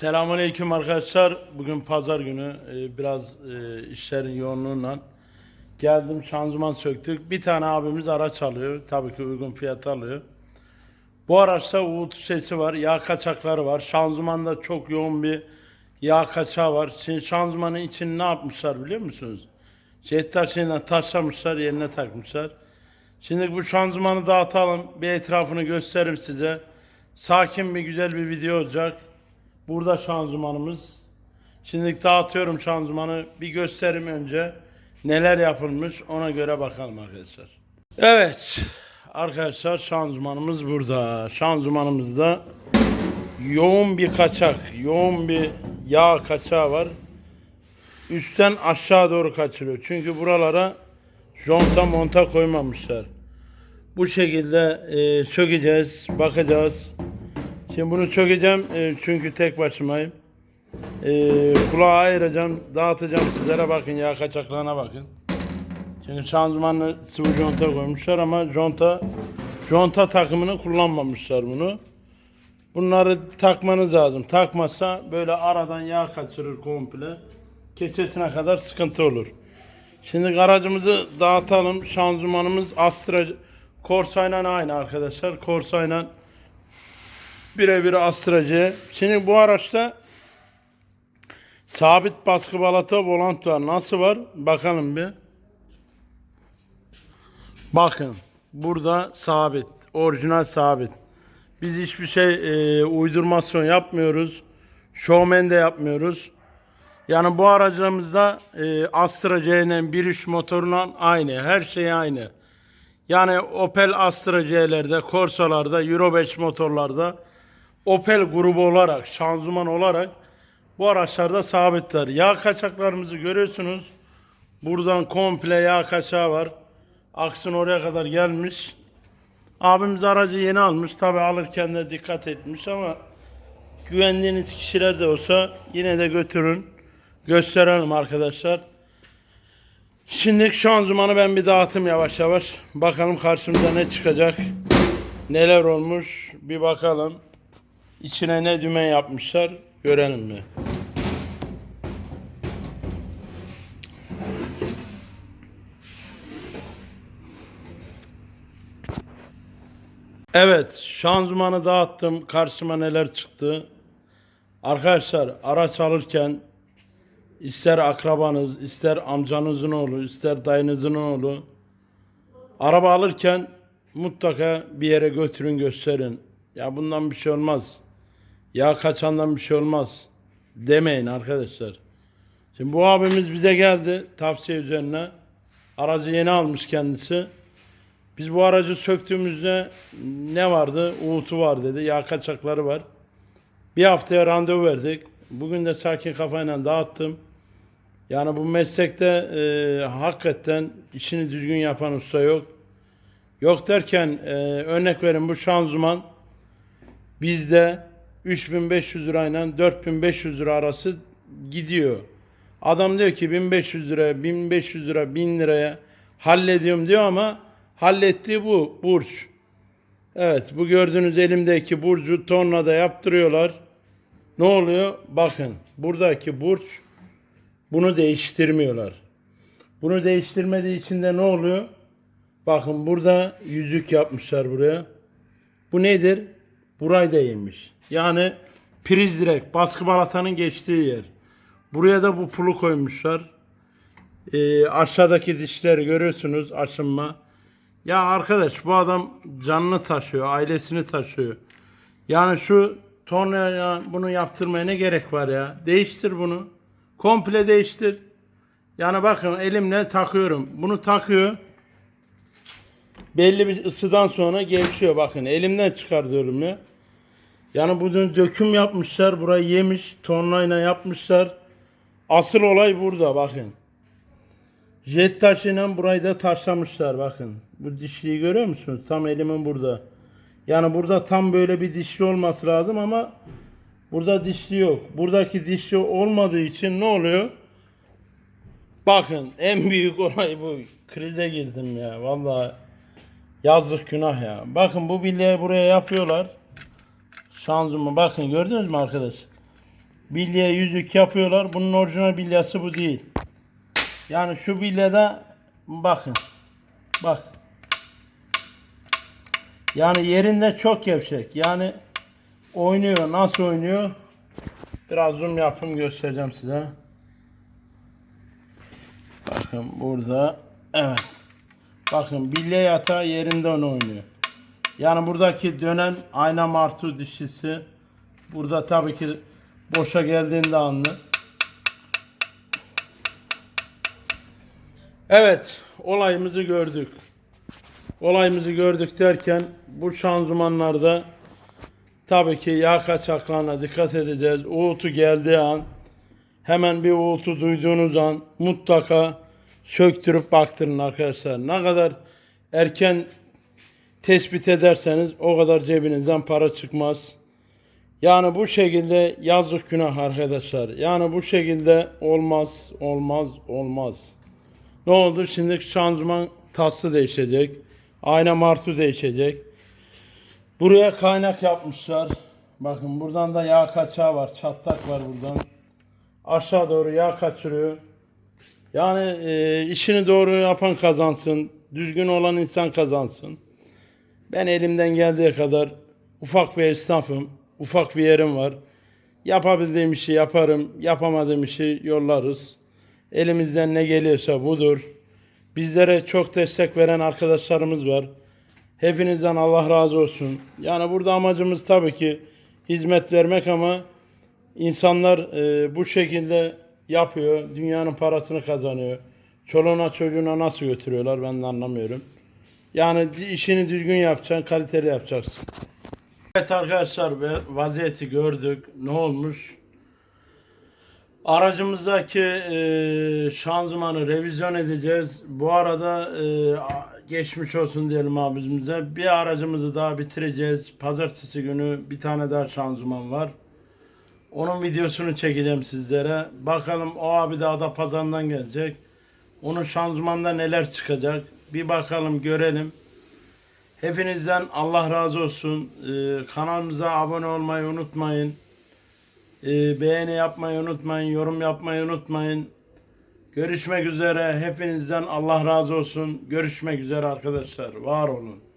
Selamünaleyküm arkadaşlar. Bugün pazar günü Ee, biraz e, işlerin yoğunluğundan geldim şanzıman söktük. Bir tane abimiz araç alıyor. Tabii ki uygun fiyata alıyor. Bu araçta uğultu sesi var, yağ kaçakları var. Şanzımanda çok yoğun bir yağ kaçağı var. Şimdi şanzımanın içini ne yapmışlar biliyor musunuz? Jet taşıyla taşlamışlar, yerine takmışlar. Şimdi bu şanzımanı dağıtalım. Bir etrafını gösteririm size. Sakin bir güzel bir video olacak. Burada şanzımanımız. Şimdi dağıtıyorum şanzımanı. Bir göstereyim önce. Neler yapılmış ona göre bakalım arkadaşlar. Evet. Arkadaşlar şanzımanımız burada. Şanzımanımızda yoğun bir kaçak, yoğun bir yağ kaçağı var. Üstten aşağı doğru kaçırıyor. Çünkü buralara jonta monta koymamışlar. Bu şekilde e, sökeceğiz, bakacağız. Şimdi bunu sökeceğim e, çünkü tek başımayım. E, kulağı ayıracağım, dağıtacağım sizlere bakın yağ kaçaklarına bakın. Çünkü şanzımanlı sıvı conta koymuşlar ama conta conta takımını kullanmamışlar bunu. Bunları takmanız lazım. Takmazsa böyle aradan yağ kaçırır komple. Keçesine kadar sıkıntı olur. Şimdi aracımızı dağıtalım. Şanzımanımız Astra Corsa'yla aynı arkadaşlar. Corsa'yla birebir Astra Şimdi bu araçta sabit baskı balata volant var. Nasıl var? Bakalım bir. Bakın. Burada sabit. Orijinal sabit. Biz hiçbir şey e, uydurmasyon yapmıyoruz. Showman de yapmıyoruz. Yani bu aracımızda e, Astra C'nin 1.3 motoruyla aynı. Her şey aynı. Yani Opel Astra C'lerde, Corsa'larda, Euro 5 motorlarda Opel grubu olarak, şanzıman olarak bu araçlarda sabitler. Yağ kaçaklarımızı görüyorsunuz. Buradan komple yağ kaçağı var. Aksın oraya kadar gelmiş. Abimiz aracı yeni almış. Tabi alırken de dikkat etmiş ama güvendiğiniz kişiler de olsa yine de götürün. Gösterelim arkadaşlar. Şimdi şanzımanı ben bir dağıtım yavaş yavaş. Bakalım karşımıza ne çıkacak. Neler olmuş bir bakalım. İçine ne dümen yapmışlar görelim mi? Evet, şanzımanı dağıttım. Karşıma neler çıktı? Arkadaşlar araç alırken ister akrabanız, ister amcanızın oğlu, ister dayınızın oğlu araba alırken mutlaka bir yere götürün gösterin. Ya bundan bir şey olmaz. Ya kaçandan bir şey olmaz. Demeyin arkadaşlar. Şimdi bu abimiz bize geldi tavsiye üzerine. Aracı yeni almış kendisi. Biz bu aracı söktüğümüzde ne vardı? Uğultu var dedi. Yağ kaçakları var. Bir haftaya randevu verdik. Bugün de sakin kafayla dağıttım. Yani bu meslekte e, hakikaten işini düzgün yapan usta yok. Yok derken e, örnek verin bu şanzıman bizde 3500 lirayla 4500 lira arası gidiyor. Adam diyor ki 1500 lira, 1500 lira, 1000 liraya hallediyorum diyor ama hallettiği bu burç. Evet bu gördüğünüz elimdeki burcu tornada yaptırıyorlar. Ne oluyor? Bakın buradaki burç bunu değiştirmiyorlar. Bunu değiştirmediği için de ne oluyor? Bakın burada yüzük yapmışlar buraya. Bu nedir? Burayı da yemiş. Yani priz direkt baskı balatanın geçtiği yer. Buraya da bu pulu koymuşlar. Ee, aşağıdaki dişleri görüyorsunuz aşınma. Ya arkadaş bu adam canını taşıyor, ailesini taşıyor. Yani şu tornaya bunu yaptırmaya ne gerek var ya? Değiştir bunu. Komple değiştir. Yani bakın elimle takıyorum. Bunu takıyor. Belli bir ısıdan sonra gevşiyor bakın. Elimden çıkartıyorum ya. Yani bunu döküm yapmışlar. Burayı yemiş. Tornayla yapmışlar. Asıl olay burada bakın. Jet taşıyla burayı da taşlamışlar bakın. Bu dişliyi görüyor musunuz? Tam elimin burada. Yani burada tam böyle bir dişli olması lazım ama burada dişli yok. Buradaki dişli olmadığı için ne oluyor? Bakın en büyük olay bu. Krize girdim ya vallahi. Yazlık günah ya. Bakın bu bileği buraya yapıyorlar. Şanzıman bakın gördünüz mü arkadaş? bilye yüzük yapıyorlar. Bunun orijinal bilyası bu değil. Yani şu bilyede bakın. Bak. Yani yerinde çok gevşek. Yani oynuyor. Nasıl oynuyor? Biraz zoom yapım göstereceğim size. Bakın burada. Evet. Bakın bilye yatağı yerinde onu oynuyor. Yani buradaki dönen ayna martu dişisi burada tabii ki boşa geldiğinde anlı. Evet, olayımızı gördük. Olayımızı gördük derken bu şanzımanlarda tabii ki yağ kaçaklarına dikkat edeceğiz. Uğultu geldiği an hemen bir uğultu duyduğunuz an mutlaka söktürüp baktırın arkadaşlar. Ne kadar erken tespit ederseniz o kadar cebinizden para çıkmaz. Yani bu şekilde yazık günah arkadaşlar. Yani bu şekilde olmaz, olmaz, olmaz. Ne oldu? Şimdi şanzıman taslı değişecek. Ayna martı değişecek. Buraya kaynak yapmışlar. Bakın buradan da yağ kaçağı var. Çatlak var buradan. Aşağı doğru yağ kaçırıyor. Yani e, işini doğru yapan kazansın. Düzgün olan insan kazansın. Ben elimden geldiği kadar ufak bir esnafım. Ufak bir yerim var. Yapabildiğim işi yaparım. Yapamadığım işi yollarız. Elimizden ne geliyorsa budur. Bizlere çok destek veren arkadaşlarımız var. Hepinizden Allah razı olsun. Yani burada amacımız tabii ki hizmet vermek ama insanlar e, bu şekilde yapıyor. Dünyanın parasını kazanıyor. Çoluğuna çocuğuna nasıl götürüyorlar ben de anlamıyorum. Yani işini düzgün yapacaksın, kaliteli yapacaksın. Evet arkadaşlar vaziyeti gördük. Ne olmuş? Aracımızdaki e, şanzımanı revizyon edeceğiz. Bu arada e, geçmiş olsun diyelim abimize. Bir aracımızı daha bitireceğiz. Pazartesi günü bir tane daha şanzıman var. Onun videosunu çekeceğim sizlere. Bakalım o abi de ada pazarından gelecek. Onun şanzımanda neler çıkacak. Bir bakalım görelim. Hepinizden Allah razı olsun. Ee, kanalımıza abone olmayı unutmayın. Ee, beğeni yapmayı unutmayın. Yorum yapmayı unutmayın. Görüşmek üzere. Hepinizden Allah razı olsun. Görüşmek üzere arkadaşlar. Var olun.